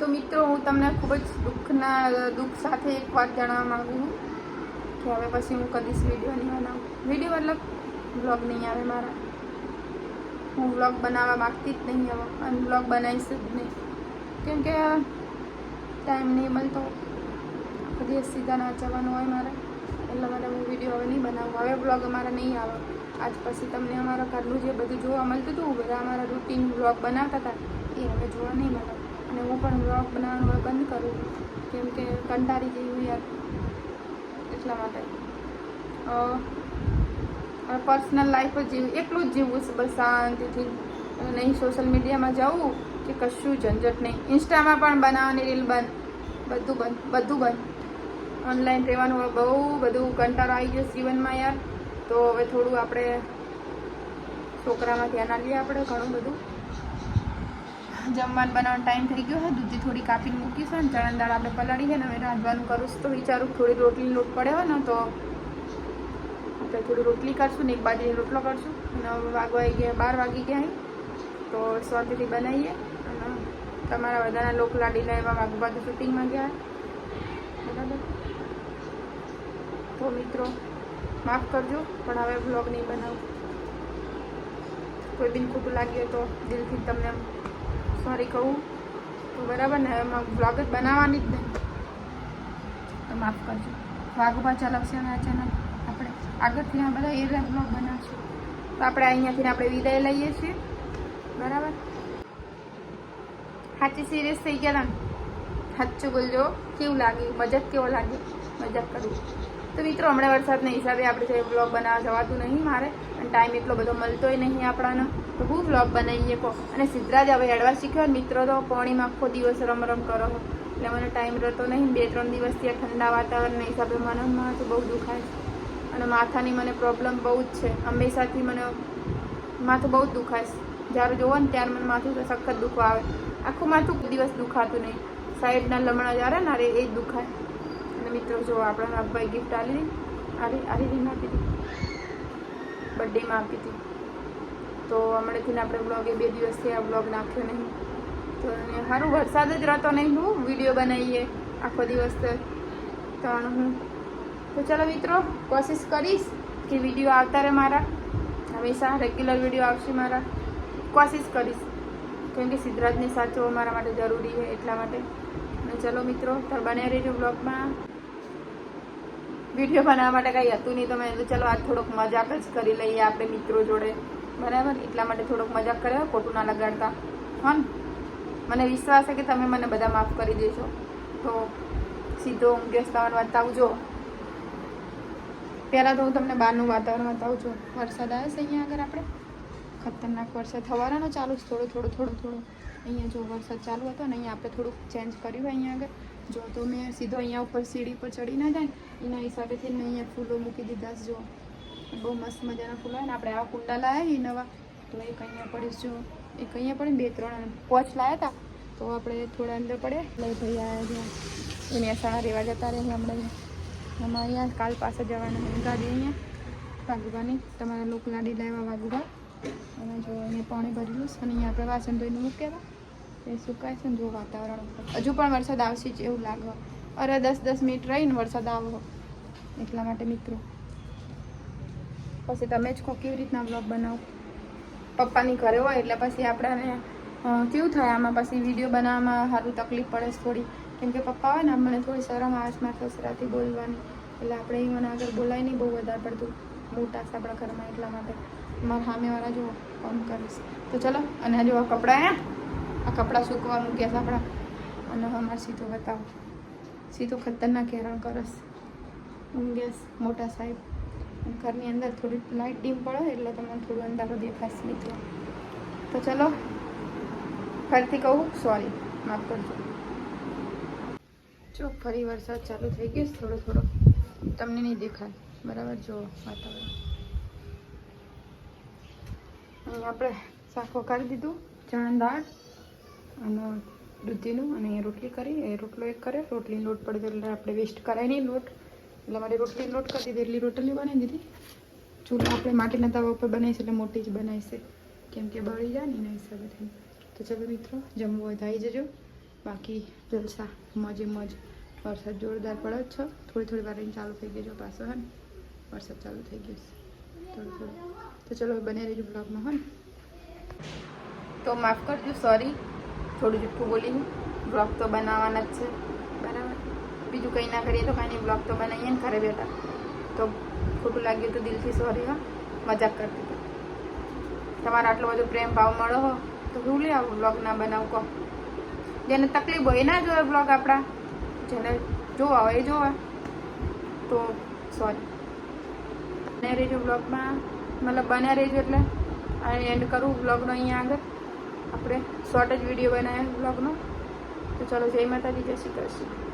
તો મિત્રો, હું તમને ખૂબ જ દુઃખના, દુઃખ સાથે એક વાત જણાવવા માગું છું કે હવે પછી હું કદીશ વીડિયો નહીં બનાવું. વીડિયો મતલબ બ્લોગ નહીં આવે મારા. હું બ્લોગ બનાવવા માગતી જ નહીં હવે. અને બ્લોગ બનાવીશ જ નહીં. કેમ કે ટાઈમ નહીં મળતો. દિવસ સીધા નાચવાનું હોય મારે. એટલે મને હું વીડિયો હવે નહીં બનાવું. હવે બ્લોગ અમારા નહીં આવે. આજ પછી તમને અમારા ઘરનું જે બધું જોવા મળતું હતું, બધા અમારા રૂટીન બ્લોગ બનાવતા હતા, એ હવે જોવા નહીં મળે. અને હું પણ બ્લોગ બનાવવાનું હવે બંધ કરું કેમ કે કંટાળી હું યાર. એટલા માટે. હવે પર્સનલ લાઈફ જ જીવ, એટલું જ જીવવું છે બસ શાંતિથી. નહીં સોશિયલ મીડિયામાં જવું કે કશું, ઝંઝટ નહીં. ઇન્સ્ટામાં પણ બનાવવાની રીલ બંધ બધું બંધ બધું બંધ ઓનલાઈન રહેવાનું હવે બહુ બધું કંટાળો આવી ગયો જીવનમાં યાર. તો હવે થોડું આપણે છોકરામાં ધ્યાન આપીએ આપણે ઘણું બધું. જમવાનું બનાવવાનો ટાઈમ થઈ ગયો છે. દૂધી થોડી કાપીને મૂકીશું અને ચણા દાળ આપણે પલાળી છે ને હવે રાંધવાનું કરું તો વિચારું થોડી રોટલી લોટ પડે હોય ને, તો આપણે થોડી રોટલી કરશું ને એક બાજુ રોટલો કરશું. અને વાગવા ગયા, બાર વાગી ગયા તો શાંતિથી બનાવીએ. અને તમારા બધાના લોક લાડીને એવા વાગવા તો શૂટિંગમાં ગયા. બરાબર? તો મિત્રો, માફ કરજો, પણ હવે બ્લોગ નહીં બનાવું. કોઈ બિન ખોટું લાગ્યું તો દિલથી તમને સોરી કહું. તો બરાબર ને, હવે બ્લોગ જ બનાવવાની જ નહીં તો માફ કરજો. વાઘુભા ચલાવશે અને આ ચેનલ આપણે આગળથી આ બધા એરિયા બ્લોગ બનાવશું. તો આપણે અહીંયાથી આપણે વિદાય લઈએ છીએ. બરાબર? સાચી સિરિયસ થઈ ગયા તમે સાચું બોલજો. કેવું લાગ્યું? મજાક કેવો લાગે મજાક કરવું તો મિત્રો, હમણાં વરસાદના હિસાબે આપણે જે બ્લોગ બનાવવા જવાતું નહીં મારે, અને ટાઈમ એટલો બધો મળતોય નહીં આપણાનો, તો હું બ્લોગ બનાવીએ કહો. અને સિદ્ધરાજ હવે હેડવા શીખ્યો ને મિત્રો તો પોણીમાં આખો દિવસ રમ રમ કરો એટલે મને ટાઈમ રહેતો નહીં, બે ત્રણ દિવસથી આ ઠંડા વાતાવરણના હિસાબે મને માથું બહુ દુખાય અને માથાની મને પ્રોબ્લેમ બહુ જ છે. હંમેશાથી મને માથું બહુ જ દુખાય જ્યારે જોવો ને ત્યારે મને માથું તો સખત દુખવા આવે. આખું માથું દિવસ દુખાતું નહીં. સાઈડના લમણા જ્યારે ને રે એ જ દુખાય. મિત્રો, જો આપણે નાગભાઈ ગિફ્ટ આલી હતી આરી આરી રીને આપી હતી બર્થડેમાં આપી હતી તો હમણાંથી આપણે બ્લોગ બે દિવસથી આ બ્લોગ નાખ્યો નહીં. તો સારું, વરસાદ જ રહેતો નહીં હું. વીડિયો બનાવીએ આખો દિવસ ત્રણ હું. તો ચાલો મિત્રો, કોશિશ કરીશ કે વીડિયો આવતા રહે મારા. હંમેશા રેગ્યુલર વીડિયો આવશે મારા. કોશિશ કરીશ. કેમ કે સિદ્ધરાજને સાચવો મારા માટે જરૂરી છે એટલા માટે. ચલો મિત્રો તર બન્યા રહેજો બ્લોગમાં વીડિયો બનાવવા માટે કંઈ હતું નહીં. તો મેં કીધું, ચલો, આજ થોડોક મજાક જ કરી લઈએ આપણે મિત્રો જોડે. બરાબર? એટલા માટે થોડોક મજાક કર્યો, ખોટું ના લગાડતા. હા? મને વિશ્વાસ છે કે તમે મને બધા માફ કરી દેશો તો સીધો ગેસ તમારે બતાવજો પહેલાં તો હું તમને બહારનું વાતાવરણ બતાવું છું. વરસાદ આવે છે અહીંયા આગળ આપણે? ખતરનાક વરસાદ. થવાનો ચાલુ છે થોડો થોડો થોડો થોડો. અહીંયા જો વરસાદ ચાલુ હતો ને, અહીંયા આપણે થોડુંક ચેન્જ કર્યું હોય અહીંયા આગળ. જો તો મેં સીધો અહીંયા ઉપર સીડી પર ચડી ના જાય એના હિસાબેથી મેં અહીંયા ફૂલો મૂકી દીધા જો. બહુ મસ્ત મજાના ફૂલો હોય ને, આપણે આ કુંડા લાવ્યા એ નવા. તો એક અહીંયા પડીશ જો. એક અહીંયા પડે બે, ત્રણ પોચ લાવ્યા હતા. તો આપણે થોડા અંદર પડે લઈ ભાઈ આવ્યા જ્યાં એ મહેસાણા રહેવા જતા રહે હમણાં અમારે અહીંયા કાલ પાસે જવાના ગાડી અહીંયા. વાઘુબાની તમારા લોક લાડી લાવ્યા વાઘુબા અને જો એને પાણી ભરેલું છે અને અહીંયા આપણે વાસણ ધોઈને મૂક્યા એ સુકાય છે ને જો વાતાવરણ હજુ પણ વરસાદ આવશે જ એવું લાગે. અરે દસ દસ મિનિટ રહીને વરસાદ આવો. એટલા માટે મિત્રો. પછી તમે જ કહો કેવી રીતના બ્લોગ બનાવો. પપ્પાની ઘરે હોય એટલે પછી આપણાને કેવું થાય આમાં પછી વીડિયો બનાવવામાં સારું તકલીફ પડે છે થોડી. કેમ કે પપ્પા હોય ને મને થોડી શરમ આવે છે મારા સસરાથી બોલવાની. એટલે આપણે એ મને આગળ બોલાય નહીં બહુ વધારે પડતું. મોટા છે આપણા ઘરમાં એટલા માટે. મારા સામેવાળા જો કોમ કરીશ તો ચલો, અને હજુ આ કપડાં આ કપડાં સૂકવા મૂક્યા આપણા. અને અમારે સીધો બતાવો. સીધો ખતરનાક હેરાન કરસ. ઊંઘેસ મોટા સાહેબ. ઘરની અંદર થોડી લાઇટ ડીમ પડે એટલે તમને થોડું અંધારો દેખાશે મિત્રો. તો ચલો, ફરીથી કહું સોરી માફ કરજો. જો, ફરી વરસાદ ચાલુ થઈ ગયો થોડો થોડો. તમને નહીં દેખાય. બરાબર? જો, વાતાવરણ. આપણે શાક વઘારી દીધું ચણા દાળ. અને દૂધીનું અને એ રોટલી કરી, એ રોટલો એક કરે રોટલી લોટ પડી એટલે આપણે વેસ્ટ કરાય નહીં લોટ. એટલે મારે રોટલી લોટ કરી દીધી. એટલી રોટલી બનાવી દીધી. ચૂલા આપણે માટીના તવા ઉપર છે એટલે મોટી જ બનાવીશે કેમ કે બળી જાય ને એના હિસાબેથી તો ચાલો મિત્રો, જમવું હોય તો આવી જજો. બાકી જલસા મજે મજ. વરસાદ જોરદાર પડે જ છે. થોડી થોડી વાર ચાલુ થઈ ગયો પાછો, હે ને? વરસાદ ચાલુ થઈ ગયો છે. થોડું થોડું. તો ચલો બને રહેજો બ્લોગમાં હો ને? તો માફ કરજો સોરી થોડું જુઠ્ઠું બોલી બ્લોગ તો બનાવવાના જ છે. બરાબર? બીજું કંઈ ના કરીએ તો કાંઈ નહીં બ્લોગ તો બનાવીએ ને ઘરે બેઠા. તો ખોટું લાગ્યું તો દિલથી સોરી હા. મજાક કરતી હતી. તમારો આટલો બધો પ્રેમ ભાવ મળો હો, તો હું લઈ આવું બ્લોગ ના બનાવું, કહો. જેને તકલીફ હોય ના જોવે બ્લોગ આપણા. જેને જોવા હોય એ જોવા. તો સોરી બને રહેજો બ્લોગમાં મતલબ બને રહેજો એટલે. એન્ડ કરું બ્લોગનો અહીંયા આગળ. આપણે શોર્ટ જ વીડિયો બનાવ્યા બ્લોગનો તો ચલો જય માતાજી જય શ્રી કૃષ્ણ.